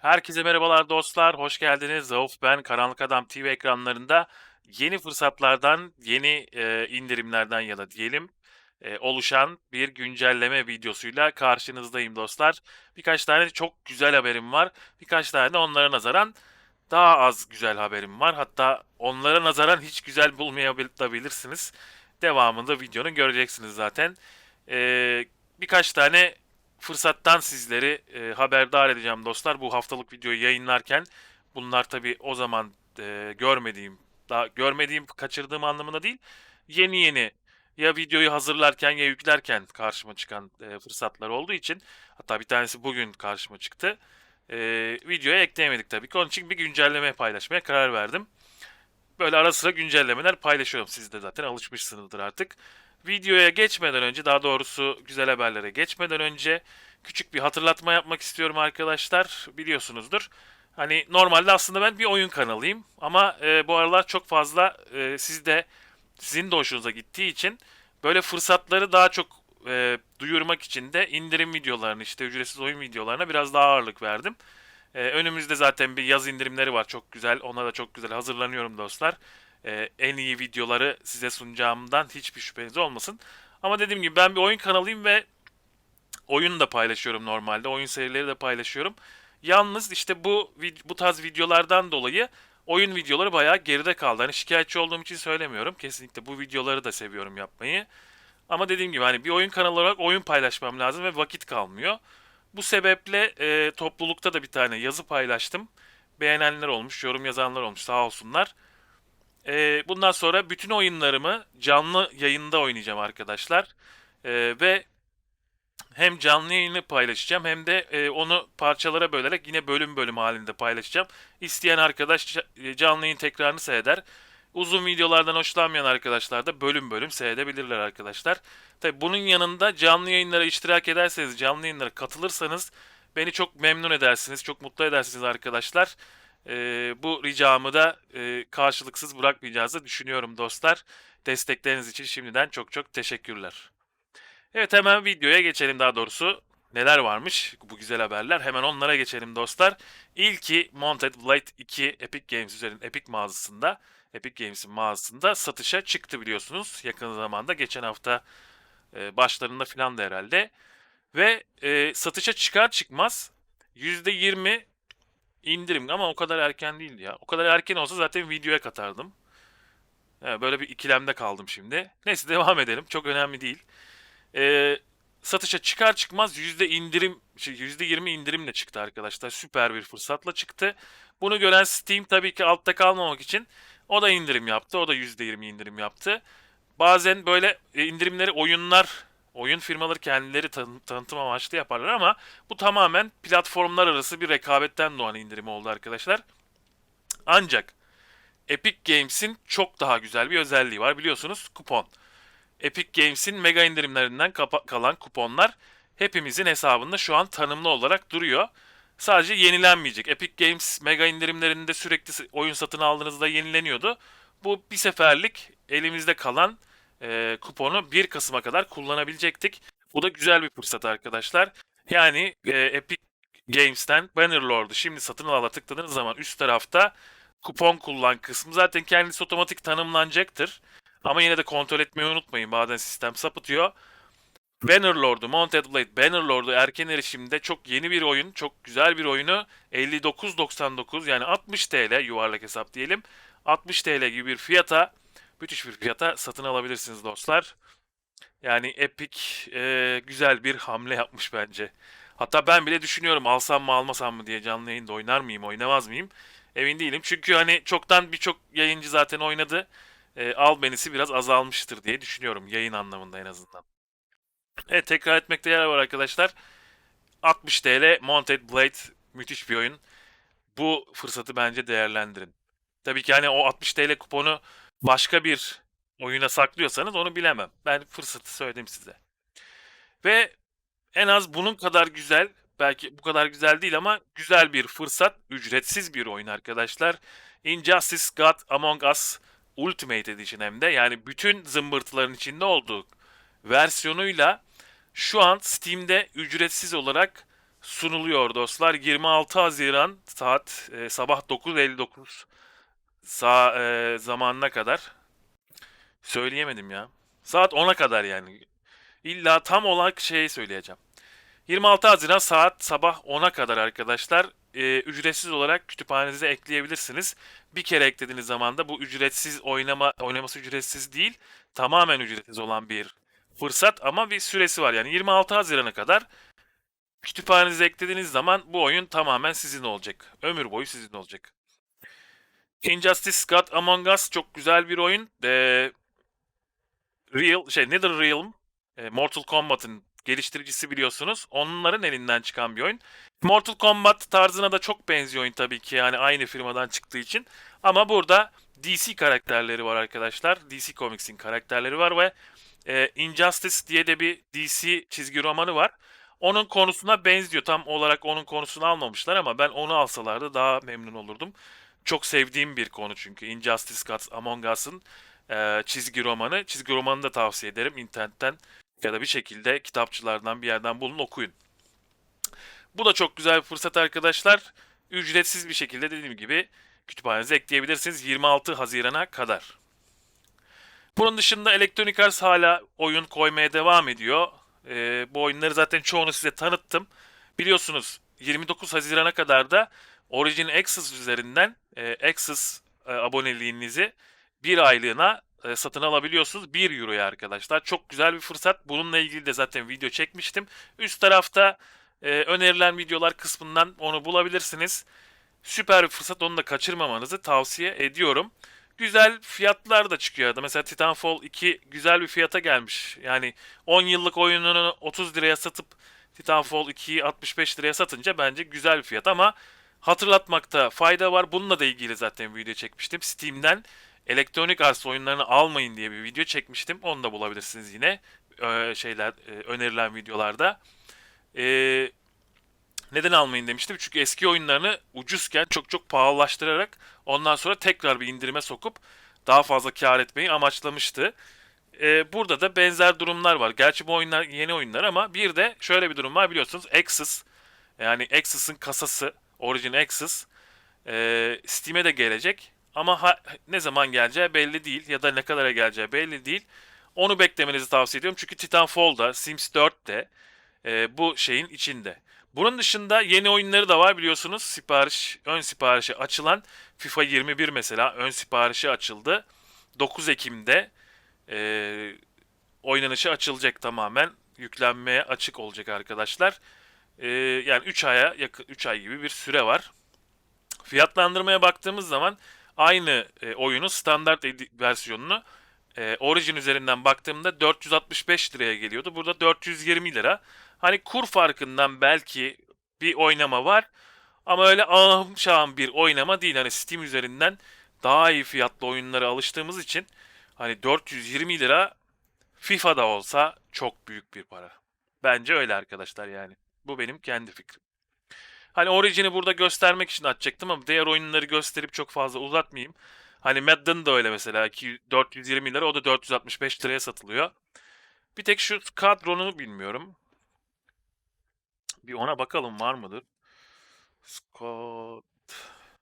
Herkese merhabalar dostlar, hoş geldiniz. Rauf ben, Karanlık Adam TV ekranlarında yeni fırsatlardan, yeni e, indirimlerden ya da diyelim e, oluşan bir güncelleme videosuyla karşınızdayım dostlar. Birkaç tane çok güzel haberim var. Birkaç tane de onlara nazaran daha az güzel haberim var. Hatta onlara nazaran hiç güzel bulmayabilirsiniz. Devamında videonun göreceksiniz zaten. E, birkaç tane fırsattan sizleri e, haberdar edeceğim dostlar. Bu haftalık videoyu yayınlarken bunlar tabii o zaman e, görmediğim, daha görmediğim, kaçırdığım anlamında değil. Yeni yeni ya videoyu hazırlarken ya yüklerken karşıma çıkan e, fırsatlar olduğu için hatta bir tanesi bugün karşıma çıktı. E, videoya ekleyemedik tabii ki. Onun için bir güncelleme paylaşmaya karar verdim. Böyle ara sıra güncellemeler paylaşıyorum. Siz de zaten alışmışsınızdır artık. Videoya geçmeden önce, daha doğrusu güzel haberlere geçmeden önce küçük bir hatırlatma yapmak istiyorum arkadaşlar. Biliyorsunuzdur. Hani normalde aslında ben bir oyun kanalıyım ama e, bu aralar çok fazla e, siz de sizin de hoşunuza gittiği için böyle fırsatları daha çok e, duyurmak için de indirim videolarını işte ücretsiz oyun videolarına biraz daha ağırlık verdim. E, önümüzde zaten bir yaz indirimleri var çok güzel. Ona da çok güzel hazırlanıyorum dostlar. E, en iyi videoları size sunacağımdan hiçbir şüpheniz olmasın. Ama dediğim gibi ben bir oyun kanalıyım ve oyun da paylaşıyorum normalde. Oyun serileri de paylaşıyorum. Yalnız işte bu bu tarz videolardan dolayı oyun videoları bayağı geride kaldı. Hani şikayetçi olduğum için söylemiyorum. Kesinlikle bu videoları da seviyorum yapmayı. Ama dediğim gibi hani bir oyun kanalı olarak oyun paylaşmam lazım ve vakit kalmıyor. Bu sebeple e, toplulukta da bir tane yazı paylaştım. Beğenenler olmuş, yorum yazanlar olmuş sağ olsunlar. E, bundan sonra bütün oyunlarımı canlı yayında oynayacağım arkadaşlar. E, ve hem canlı yayını paylaşacağım hem de e, onu parçalara bölerek yine bölüm bölüm halinde paylaşacağım. İsteyen arkadaş e, canlı yayın tekrarını seyreder. Uzun videolardan hoşlanmayan arkadaşlar da bölüm bölüm seyredebilirler arkadaşlar. Tabi bunun yanında canlı yayınlara iştirak ederseniz, canlı yayınlara katılırsanız beni çok memnun edersiniz, çok mutlu edersiniz arkadaşlar. Ee, bu ricamı da e, karşılıksız bırakmayacağınızı düşünüyorum dostlar. Destekleriniz için şimdiden çok çok teşekkürler. Evet hemen videoya geçelim daha doğrusu. Neler varmış bu güzel haberler. Hemen onlara geçelim dostlar. İlki Mounted Blade 2 Epic Games üzerinde Epic mağazasında. Epic Games'in mağazasında satışa çıktı biliyorsunuz. Yakın zamanda geçen hafta e, başlarında filan da herhalde. Ve e, satışa çıkar çıkmaz %20 indirim ama o kadar erken değildi ya. O kadar erken olsa zaten videoya katardım. Yani böyle bir ikilemde kaldım şimdi. Neyse devam edelim. Çok önemli değil. Ee, satışa çıkar çıkmaz yüzde indirim, şey, yüzde yirmi indirimle çıktı arkadaşlar. Süper bir fırsatla çıktı. Bunu gören Steam tabii ki altta kalmamak için o da indirim yaptı. O da yüzde yirmi indirim yaptı. Bazen böyle e, indirimleri oyunlar, oyun firmaları kendileri tanı tanıtım amaçlı yaparlar ama bu tamamen platformlar arası bir rekabetten doğan indirim oldu arkadaşlar. Ancak Epic Games'in çok daha güzel bir özelliği var biliyorsunuz kupon. Epic Games'in mega indirimlerinden kalan kuponlar hepimizin hesabında şu an tanımlı olarak duruyor. Sadece yenilenmeyecek. Epic Games mega indirimlerinde sürekli oyun satın aldığınızda yenileniyordu. Bu bir seferlik elimizde kalan e, kuponu 1 Kasım'a kadar kullanabilecektik. Bu da güzel bir fırsat arkadaşlar. Yani e, Epic Games'ten Bannerlord'u şimdi satın ala tıkladığınız zaman üst tarafta kupon kullan kısmı zaten kendisi otomatik tanımlanacaktır. Ama yine de kontrol etmeyi unutmayın. Bazen sistem sapıtıyor. Bannerlord'u, Mounted Blade Bannerlord'u erken erişimde çok yeni bir oyun, çok güzel bir oyunu 59.99 yani 60 TL yuvarlak hesap diyelim. 60 TL gibi bir fiyata, müthiş bir fiyata satın alabilirsiniz dostlar. Yani Epic e, güzel bir hamle yapmış bence. Hatta ben bile düşünüyorum alsam mı almasam mı diye canlı yayında oynar mıyım, oynamaz mıyım? Emin değilim. Çünkü hani çoktan birçok yayıncı zaten oynadı e, albenisi biraz azalmıştır diye düşünüyorum yayın anlamında en azından. Evet tekrar etmekte yer var arkadaşlar. 60 TL Mounted Blade müthiş bir oyun. Bu fırsatı bence değerlendirin. Tabii ki hani o 60 TL kuponu başka bir oyuna saklıyorsanız onu bilemem. Ben fırsatı söyledim size. Ve en az bunun kadar güzel, belki bu kadar güzel değil ama güzel bir fırsat, ücretsiz bir oyun arkadaşlar. Injustice God Among Us Ultimate Edition hem de yani bütün zımbırtıların içinde olduğu versiyonuyla şu an Steam'de ücretsiz olarak sunuluyor dostlar. 26 Haziran saat e, sabah 9.59 sa e, zamanına kadar. Söyleyemedim ya. Saat 10'a kadar yani. İlla tam olarak şeyi söyleyeceğim. 26 Haziran saat sabah 10'a kadar arkadaşlar e, ücretsiz olarak kütüphanenize ekleyebilirsiniz. Bir kere eklediğiniz zaman da bu ücretsiz oynama oynaması ücretsiz değil, tamamen ücretsiz olan bir fırsat ama bir süresi var. Yani 26 Haziran'a kadar kütüphanenize eklediğiniz zaman bu oyun tamamen sizin olacak. Ömür boyu sizin olacak. Injustice God Among Us çok güzel bir oyun. Ee, Real şey NetherRealm e, Mortal Kombat'ın geliştiricisi biliyorsunuz. Onların elinden çıkan bir oyun. Mortal Kombat tarzına da çok benziyor oyun tabii ki yani aynı firmadan çıktığı için. Ama burada DC karakterleri var arkadaşlar. DC Comics'in karakterleri var ve e, Injustice diye de bir DC çizgi romanı var. Onun konusuna benziyor. Tam olarak onun konusunu almamışlar ama ben onu alsalardı daha memnun olurdum. Çok sevdiğim bir konu çünkü Injustice Gods Among Us'ın e, çizgi romanı. Çizgi romanını da tavsiye ederim internetten ya da bir şekilde kitapçılardan bir yerden bulun okuyun. Bu da çok güzel bir fırsat arkadaşlar. Ücretsiz bir şekilde dediğim gibi kütüphanenize ekleyebilirsiniz 26 Haziran'a kadar. Bunun dışında Electronic Arts hala oyun koymaya devam ediyor. Ee, bu oyunları zaten çoğunu size tanıttım. Biliyorsunuz 29 Haziran'a kadar da Origin Access üzerinden e, Access e, aboneliğinizi bir aylığına e, satın alabiliyorsunuz. 1 Euro'ya arkadaşlar. Çok güzel bir fırsat. Bununla ilgili de zaten video çekmiştim. Üst tarafta e, önerilen videolar kısmından onu bulabilirsiniz. Süper bir fırsat. Onu da kaçırmamanızı tavsiye ediyorum. Güzel fiyatlar da çıkıyor. Mesela Titanfall 2 güzel bir fiyata gelmiş. Yani 10 yıllık oyununu 30 liraya satıp Titanfall 2'yi 65 liraya satınca bence güzel bir fiyat ama hatırlatmakta fayda var. Bununla da ilgili zaten video çekmiştim. Steam'den Elektronik Arts oyunlarını almayın diye bir video çekmiştim. Onu da bulabilirsiniz yine ee, şeyler e, önerilen videolarda. Ee, neden almayın demiştim? Çünkü eski oyunlarını ucuzken çok çok pahalılaştırarak ondan sonra tekrar bir indirime sokup daha fazla kar etmeyi amaçlamıştı. Ee, burada da benzer durumlar var. Gerçi bu oyunlar yeni oyunlar ama bir de şöyle bir durum var biliyorsunuz. Axis yani Axis'in kasası Origin Axis e, Steam'e de gelecek. Ama ha- ne zaman geleceği belli değil ya da ne kadara geleceği belli değil. Onu beklemenizi tavsiye ediyorum. Çünkü Titanfall'da, Sims 4'te e, bu şeyin içinde. Bunun dışında yeni oyunları da var biliyorsunuz. Sipariş, ön siparişi açılan FIFA 21 mesela ön siparişi açıldı. 9 Ekim'de e, oynanışı açılacak tamamen. Yüklenmeye açık olacak arkadaşlar. E, yani 3 aya yakın 3 ay gibi bir süre var. Fiyatlandırmaya baktığımız zaman aynı e, oyunun standart versiyonunu e, Origin üzerinden baktığımda 465 liraya geliyordu. Burada 420 lira. Hani kur farkından belki bir oynama var. Ama öyle ahım şahım bir oynama değil. Hani Steam üzerinden daha iyi fiyatlı oyunlara alıştığımız için hani 420 lira FIFA'da olsa çok büyük bir para. Bence öyle arkadaşlar yani. Bu benim kendi fikrim. Hani Origin'i burada göstermek için açacaktım ama diğer oyunları gösterip çok fazla uzatmayayım. Hani Madden da öyle mesela. 200 420 lira o da 465 liraya satılıyor. Bir tek şu kadronu bilmiyorum. Bir ona bakalım var mıdır? Squad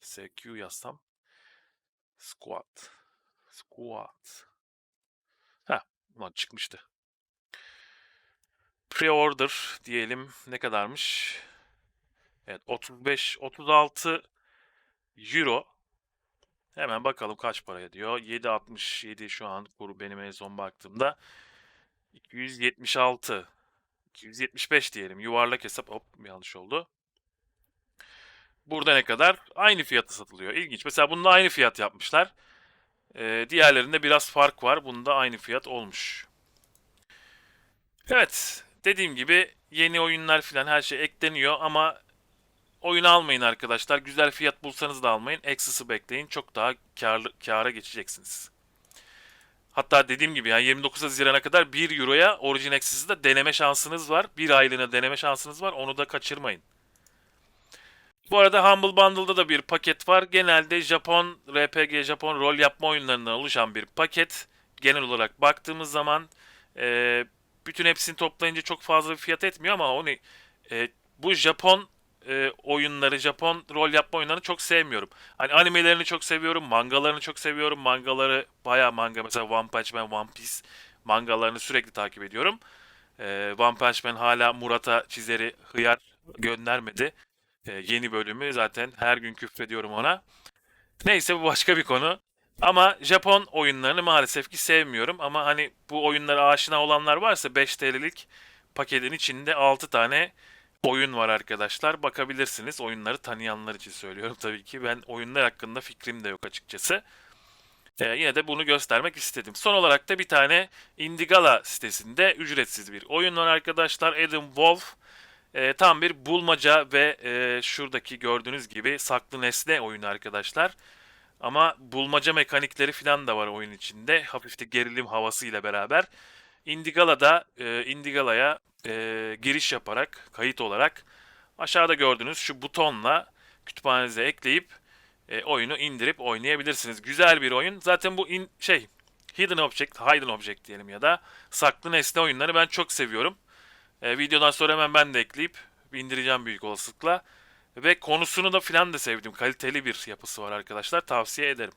SQ yazsam. Squad. Squad. Ha, ulan çıkmıştı. Pre-order diyelim ne kadarmış? Evet 35 36 euro. Hemen bakalım kaç paraya diyor. 7.67 şu an kuru benim en son baktığımda. 276 275 diyelim. Yuvarlak hesap. Hop yanlış oldu. Burada ne kadar? Aynı fiyata satılıyor. İlginç. Mesela bunda aynı fiyat yapmışlar. Ee, diğerlerinde biraz fark var. Bunda aynı fiyat olmuş. Evet. Dediğim gibi yeni oyunlar falan her şey ekleniyor ama oyun almayın arkadaşlar. Güzel fiyat bulsanız da almayın. Access'ı bekleyin. Çok daha karlı, kâra geçeceksiniz. Hatta dediğim gibi yani 29 Haziran'a kadar 1 Euro'ya Origin Access'ı da deneme şansınız var. Bir aylığına deneme şansınız var. Onu da kaçırmayın. Bu arada Humble Bundle'da da bir paket var. Genelde Japon RPG, Japon rol yapma oyunlarından oluşan bir paket. Genel olarak baktığımız zaman e, bütün hepsini toplayınca çok fazla bir fiyat etmiyor ama onu e, bu Japon e, oyunları, Japon rol yapma oyunlarını çok sevmiyorum. Hani animelerini çok seviyorum, mangalarını çok seviyorum. Mangaları bayağı manga mesela One Punch Man, One Piece mangalarını sürekli takip ediyorum. E, One Punch Man hala Murat'a çizeri hıyar göndermedi. E, yeni bölümü zaten her gün küfrediyorum ona. Neyse bu başka bir konu. Ama Japon oyunlarını maalesef ki sevmiyorum. Ama hani bu oyunlara aşina olanlar varsa 5 TL'lik paketin içinde 6 tane oyun var arkadaşlar. Bakabilirsiniz. Oyunları tanıyanlar için söylüyorum tabii ki. Ben oyunlar hakkında fikrim de yok açıkçası. Ee, yine de bunu göstermek istedim. Son olarak da bir tane Indigala sitesinde ücretsiz bir oyun var arkadaşlar. Adam Wolf. Ee, tam bir bulmaca ve e, şuradaki gördüğünüz gibi saklı nesne oyunu arkadaşlar. Ama bulmaca mekanikleri falan da var oyun içinde. Hafif de gerilim havasıyla beraber. Indigala'da e, Indigala'ya e, giriş yaparak, kayıt olarak aşağıda gördüğünüz şu butonla kütüphanenize ekleyip e, oyunu indirip oynayabilirsiniz. Güzel bir oyun. Zaten bu in, şey Hidden Object, Hidden Object diyelim ya da saklı nesne oyunları ben çok seviyorum. E, videodan sonra hemen ben de ekleyip indireceğim büyük olasılıkla. Ve konusunu da filan da sevdim. Kaliteli bir yapısı var arkadaşlar. Tavsiye ederim.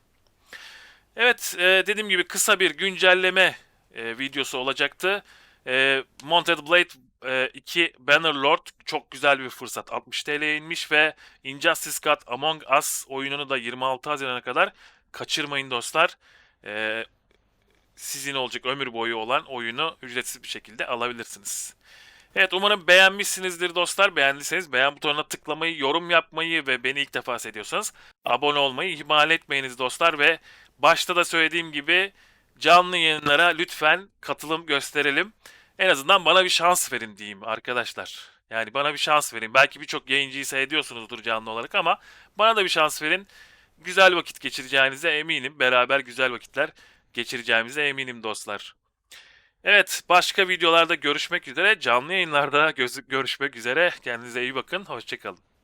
Evet, e, dediğim gibi kısa bir güncelleme e, videosu olacaktı. E, Mounted Blade e, 2 Bannerlord çok güzel bir fırsat. 60 TL'ye inmiş ve Injustice God Among Us oyununu da 26 Haziran'a kadar kaçırmayın dostlar. E, sizin olacak ömür boyu olan oyunu ücretsiz bir şekilde alabilirsiniz. Evet umarım beğenmişsinizdir dostlar. Beğendiyseniz beğen butonuna tıklamayı, yorum yapmayı ve beni ilk defa seyrediyorsanız abone olmayı ihmal etmeyiniz dostlar ve başta da söylediğim gibi canlı yayınlara lütfen katılım gösterelim. En azından bana bir şans verin diyeyim arkadaşlar. Yani bana bir şans verin. Belki birçok yayıncıyı seyrediyorsunuzdur canlı olarak ama bana da bir şans verin. Güzel vakit geçireceğinize eminim. Beraber güzel vakitler geçireceğimize eminim dostlar. Evet, başka videolarda görüşmek üzere. Canlı yayınlarda görüşmek üzere. Kendinize iyi bakın. Hoşçakalın.